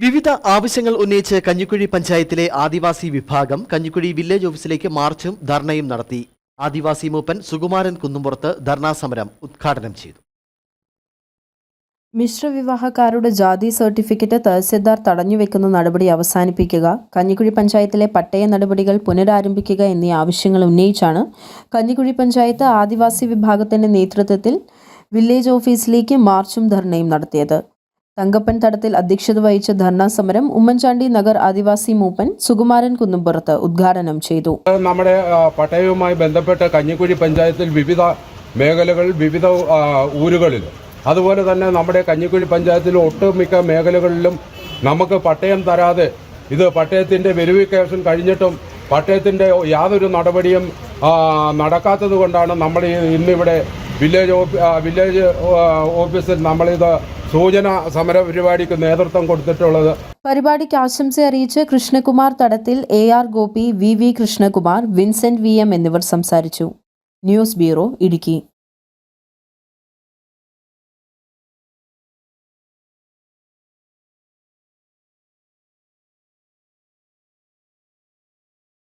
വിവിധ ആവശ്യങ്ങൾ ഉന്നയിച്ച് കഞ്ഞിക്കുഴി പഞ്ചായത്തിലെ ആദിവാസി വിഭാഗം കഞ്ഞിക്കുഴി വില്ലേജ് ഓഫീസിലേക്ക് മാർച്ചും ധർണയും നടത്തി. ആദിവാസി മൂപ്പൻ സുകുമാരൻ കുന്നുംപുറത്ത് ധർണാ സമരം ഉദ്ഘാടനം ചെയ്തു. മിശ്രവിവാഹക്കാരുടെ ജാതി സർട്ടിഫിക്കറ്റ് തഹസിൽദാർ തടഞ്ഞുവെക്കുന്ന നടപടി അവസാനിപ്പിക്കുക കഞ്ഞിക്കുഴി പഞ്ചായത്തിലെ പട്ടയ നടപടികൾ പുനരാരംഭിക്കുക എന്നീ ആവശ്യങ്ങൾ ഉന്നയിച്ചാണ് കഞ്ഞിക്കുഴി പഞ്ചായത്ത് ആദിവാസി വിഭാഗത്തിന്റെ നേതൃത്വത്തിൽ വില്ലേജ് ഓഫീസിലേക്ക് മാർച്ചും ധർണയും നടത്തിയത്. തങ്കപ്പൻ തടത്തിൽ അധ്യക്ഷത വഹിച്ച ധർണാ സമരം ഉമ്മൻചാണ്ടി നഗർ ആദിവാസി മൂപ്പൻ സുകുമാരൻ കുന്നുംപുറത്ത് ഉദ്ഘാടനം ചെയ്തു. നമ്മുടെ പട്ടയവുമായി ബന്ധപ്പെട്ട കഞ്ഞിക്കുഴി പഞ്ചായത്തിൽ വിവിധ മേഖലകൾ വിവിധ ഊരുകളിൽ അതുപോലെ തന്നെ നമ്മുടെ കഞ്ഞിക്കുഴി പഞ്ചായത്തിലെ ഒട്ടുമിക്ക മേഖലകളിലും നമുക്ക് പട്ടയം തരാതെ ഇത് പട്ടയത്തിന്റെ വെരിഫിക്കേഷൻ കഴിഞ്ഞിട്ടും പട്ടയത്തിന്റെ യാതൊരു നടപടിയും നടക്കാത്തത് കൊണ്ടാണ് നമ്മൾ ഇന്നിവിടെ വില്ലേജ് വില്ലേജ് ഓഫീസിൽ നമ്മളിത് സൂചന സമര പരിപാടിക്ക് നേതൃത്വം കൊടുത്തിട്ടുള്ളത്. പരിപാടിക്ക് ആശംസ അറിയിച്ച് Krishnakumar Thadathil A R Gopi V V Krishnakumar Vincent V M എന്നിവർ സംസാരിച്ചു. News bureau Idukki.